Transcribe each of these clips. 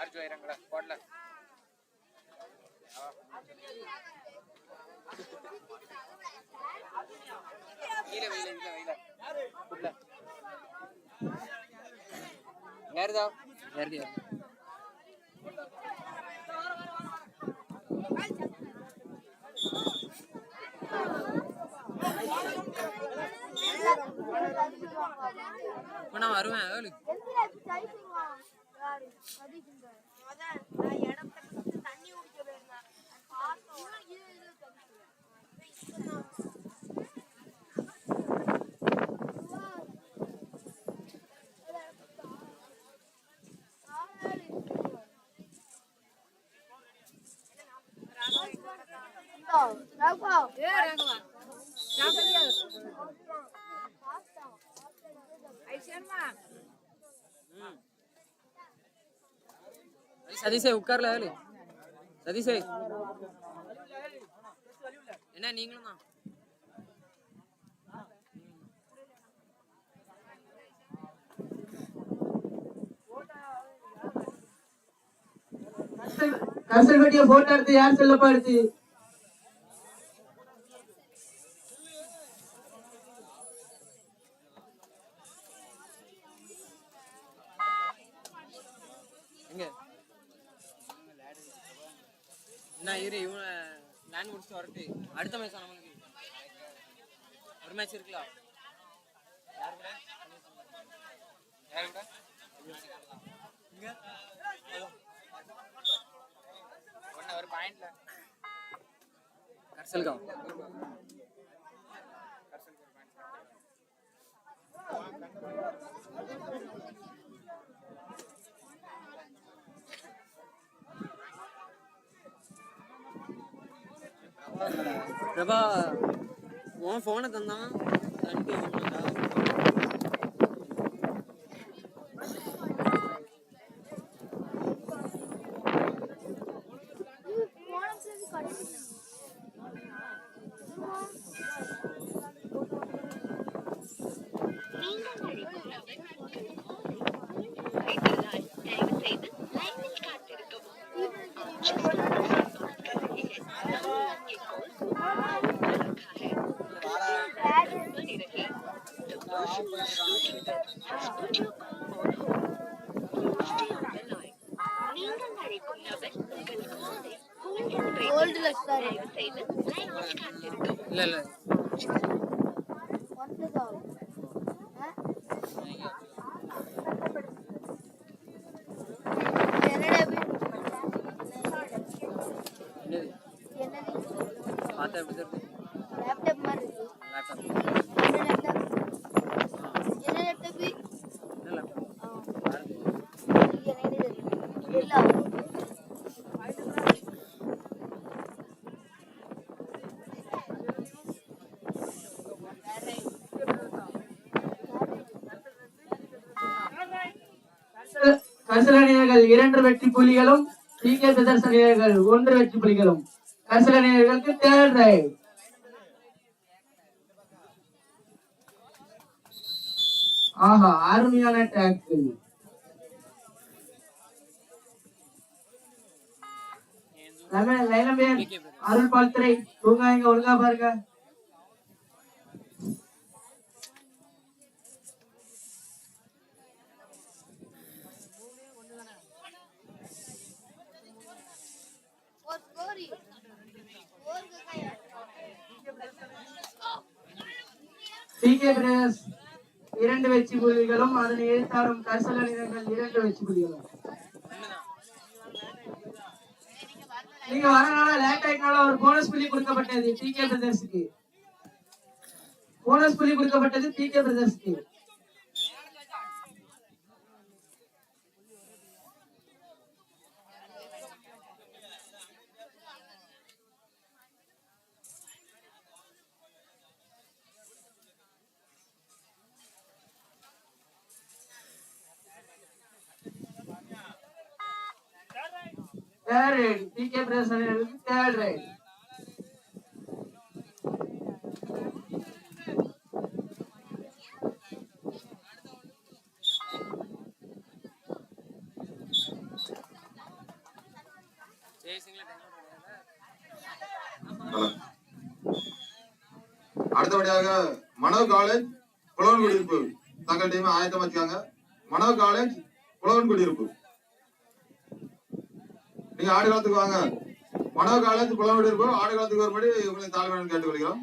Charge ஆயிரங்களா போடல. கீழே வெயில கீழே வெயில. உள்ள. யாருதா? யாருதியா சதீஷே உட்கார்ல ஏழு சதீஷே. என்ன நீங்களும் தான்? கஷ்டப்பட்டிய வெட்டிய போட்டோ எடுத்து யார் செல்லப்பா எடுத்து என்ன இரு இவன் லேண்ட் முடிச்சுட்டு வரட்டு அடுத்த மேட்ச் நம்மளுக்கு ஒரு மேட்ச் இருக்குல்ல யார் கூட யார் கூட இங்க? ஒன்னு ஒரு பாயிண்ட்ல கர்சல்கா பிரபா உன் ஃபோனை தந்தான். தனிக்கு கசல அணியர்கள் இரண்டு வெற்றி புலிகளும் டி பிரதர்சனியர்கள் ஒன்று வெற்றி புலிகளும். கசல அணியர்களுக்கு தேர்ட் ரைட் ஆஹா அருமையான டேக்கிள் லைலம்பேன் அருள் பால்துறை தூங்காங்க ஒழுங்கா பாருங்க. டி கே இரண்டு வெற்றி புலிகளும் அதனை எதிர்த்தாடும் கசல இரண்டு வெற்றி புலிகளும் நீங்க வரனால லேட் ஆயிட்டனால ஒரு போனஸ் புள்ளி கொடுக்கப்பட்டது டி கே பிரதர்ஸுக்கு போனஸ் புள்ளி கொடுக்கப்பட்டது பி கே பிரதர்ஸ்க்கு தேர்ட் பி கே பிரதர்ஸ் அணியினருக்கு அடுத்தபடியாக மனோ காலேஜ் புலவன் குடியிருப்பு. தங்கள் டீம் ஆயத்தம் வச்சுக்காங்க. மனோ காலேஜ் புலவன் குடியிருப்பு. நீங்க ஆடு காலத்துக்கு வாங்க. மனோ காலேஜ் புலவன் குடியிருப்பு ஆடு காலத்துக்கு வரும்படி உங்களை தாழ்மையுடன் கேட்டுக்கொள்கிறோம்.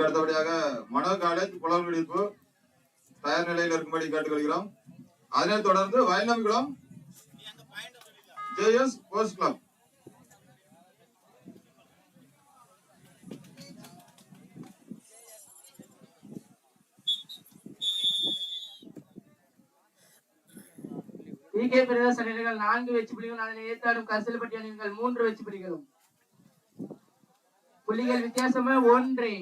இதுக்கு அடுத்தபடியாக மனோ காலேஜ் புலவன் வெடிப்பு தயார் நிலையில் இருக்கும்படி கேட்டுக்கொள்கிறோம். அதனைத் தொடர்ந்து வயநம்பிக்குளம் ஜேஎஸ் ஸ்போர்ட்ஸ் கிளப் பி பிரதேச அணிகள் நான்கு வெற்றி புள்ளிகளும் அதனை ஏத்தாடும் கசல்பட்டி அணிகள் மூன்று வெற்றி புள்ளிகளும் புள்ளிகள் வித்தியாசமே ஒன்று.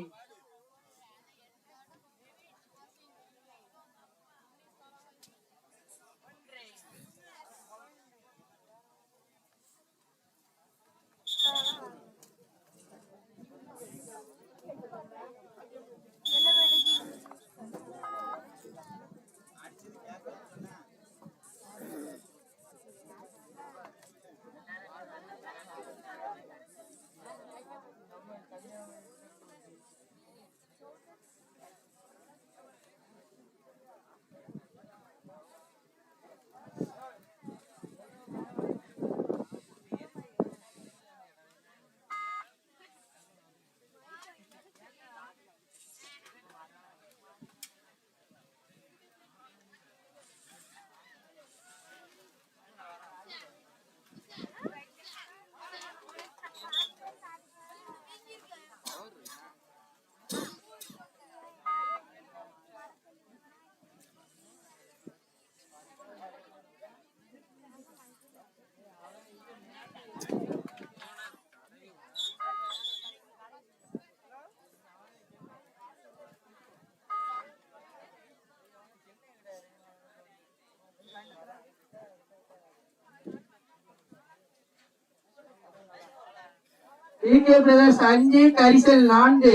இங்கே கே பிரதர்ஸ் அஞ்சு கரிசல் நான்கு.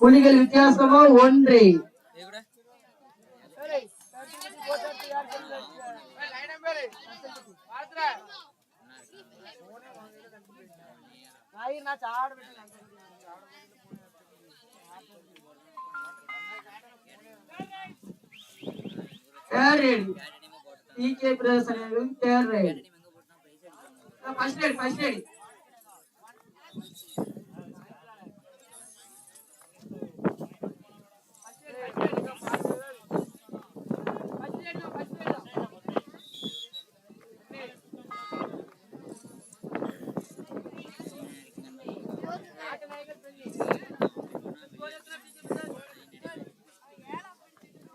புலிகள் வித்தியாசமா ஒன்று. Third K brothers அணியினர்கள் third first first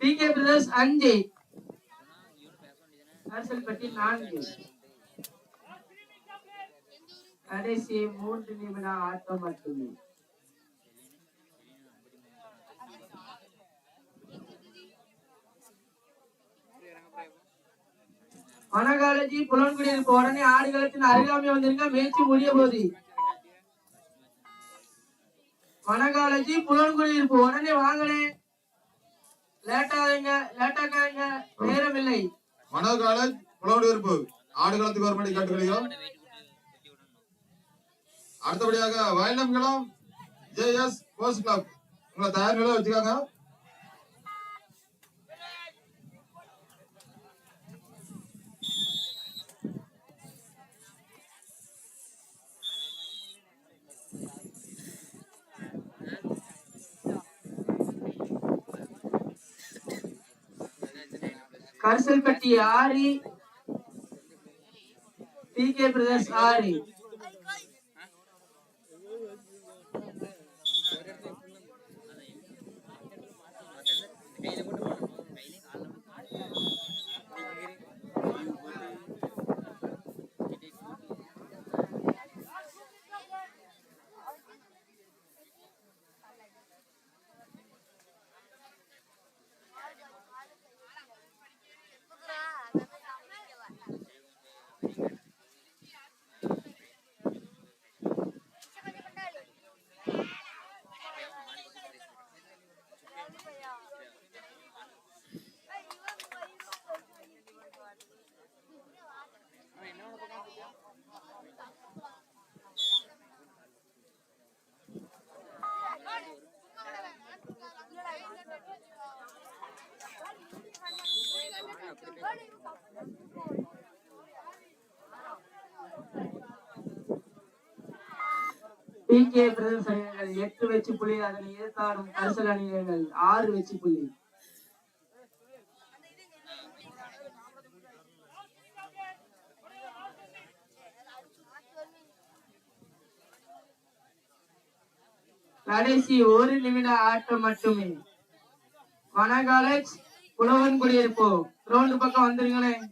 PK brothers அஞ்சு. கரிசல்பட்டி நான்கு. கடைசி மூன்று நிமிட ஆட்டம் மட்டுமே. மனகாலஜி புலன்குடியிருப்பு உடனே ஆடுகளத்தின் அருகாமை வந்திருக்க மேய்ச்சி முடிய போகுது வனகாலஜி புலன்குடியிருப்பு உடனே வாங்கலே. லேட்டாதீங்க லேட்டாக்காதீங்க. நேரம் இல்லை மனோ காலேஜ் புலவடியிருப்பு ஆடுகளத்துக்கு வரும்படி கேட்டுக்கொள்கிறோம் அடுத்தபடியாக குட்டி விடணும் அடுத்தபடியாக வயலம்களம் ஜேஎஸ் ஸ்போர்ட்ஸ் கிளப் உங்களை தயார் நிலையில வச்சுக்காங்க. कर्सल कटी आरी पीके प्रदेश आरी டி பிரதர்ஸ் அணியினர்கள் எட்டு வெச்சு புள்ளி அதனை எதிர்த்தாடும் கரிசல் அணியினர்கள் ஆறு வெச்சு புள்ளி. கடைசி ஒரு நிமிட ஆட்டம் மட்டுமே. வன காலேஜ் புலவன் குடியிருப்பு ரோண்டு பக்கம் வந்துருங்களேன்.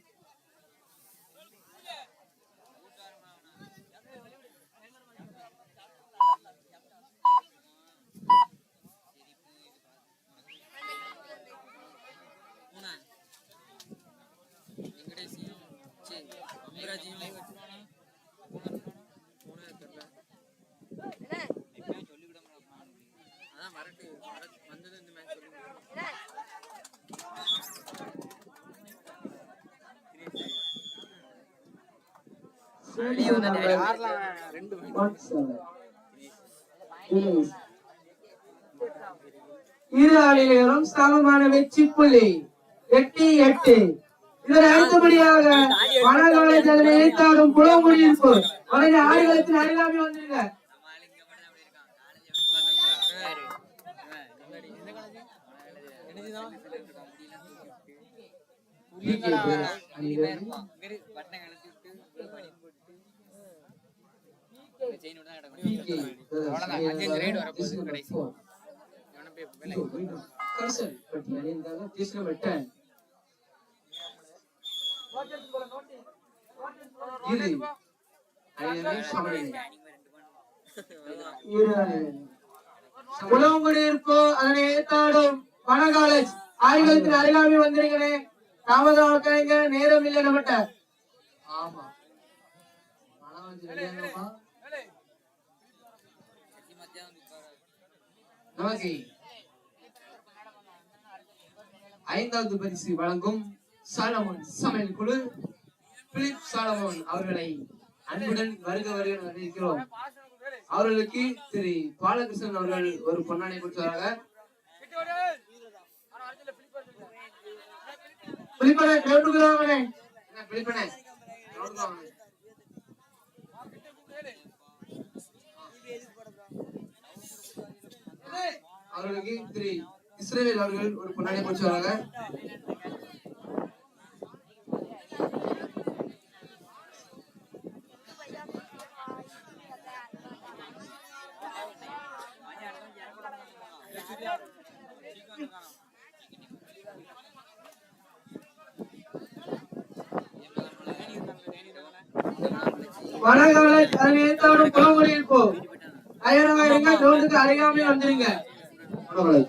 இரு அணியினரும் சமமான வெற்றி புள்ளி. எட்டு எட்டு. இதனை அடுத்தபடியாக வனகாலை அதனை இணைத்தாடும் புலங்குடியிருப்பு அவரது ஆடுகளத்தின் அருகாமை வந்திருக்க. நம்ம ஆளு இங்க மட்டும் அப்படி இருக்கான் காலேஜ் முன்னாடி எந்த காலேஜ் என்னதுதான் இருப்பான் இங்க பட்டனை கழிச்சு விட்டு பனியன் போட்டு செயின் விட்டு தான் கிடக்கணும் அவ்வளவுதான் அஞ்சு ரைடு வரப்போகுது கடைசி எவனை போய் வேலை கரிசல் பட்டி அணிந்தாங்க தீர்க்கப்பட்ட இரு அணியினரும் சமநிலை இரு அணியினர் உலகங்குடியிருப்பு அதனை ஏத்தாடும் வன காலேஜ் ஆய்வகத்தின் அருகாமை வந்திருக்கிறேன் தாமதமாக்காங்க நேரம் இல்லை நம்மகிட்ட ஆமா. மனம் வந்து நமக்கு ஐந்தாவது பரிசு வழங்கும் சாலமோன் சமையல் குழு பிலிப் சாலமோன் அவர்களை அன்புடன் வருக வருக என அவர்களுக்கு திரு பாலகிருஷ்ணன் அவர்கள் ஒரு பொன்னாடை கொடுத்தாங்க பிலிப்பனை கிரவுண்டுக்கு வாங்கண்ணே அவர்களுக்கு திரு இஸ்ரேல் அவர்கள் ஒரு பொன்னாடை கொடுத்தாங்க வனகால தலைமையை புலமொழியில் போ தயாராக இருங்க கிரவுண்டுக்கு அருகாமை வந்துருங்க. Mano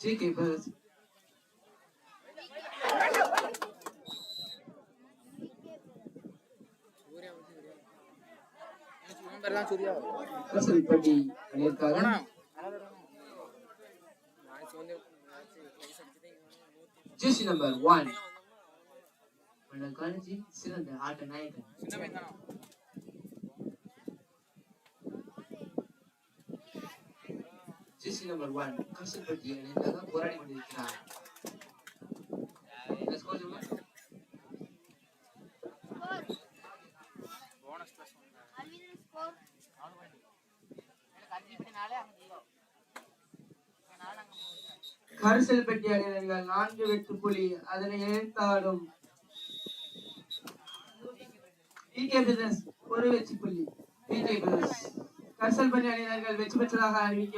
J K brothers Surya வந்து சூர்யா எனக்கு இவன் பேர் தான் சூர்யா கசல்பட்டி அணியிற்காக போனா நான் வந்து வயசு அடிச்சுதான் ஜெர்சி நம்பர் ஒன் காலேஜி சிறந்த ஆட்ட நாயகன் சின்ன பையன் தானா ஜெர்சி நம்பர் ஒன் கசல்பட்டி அணியிற்காக போராடி கொண்டிருக்கிறார் என்ன score சொல்லுங்க? ஸ்கோர் போனஸ் பிளஸ் ஒன் அல்விதன் ஸ்கோர் எனக்கு அஞ்சு இப்படி நாளே அங்கே ஜீரோ நாலு அங்கே மூணு கரிசல்பட்டி அணியினர்கள் நான்கு வெட்டு புலி. அதனை பிரதர்ஸ் ஒரு வெற்றி புள்ளி. பிகே பிரதர்ஸ் கரிசல்பட்டி அணியினர்கள் வெற்றி பெற்றதாக அறிவிக்க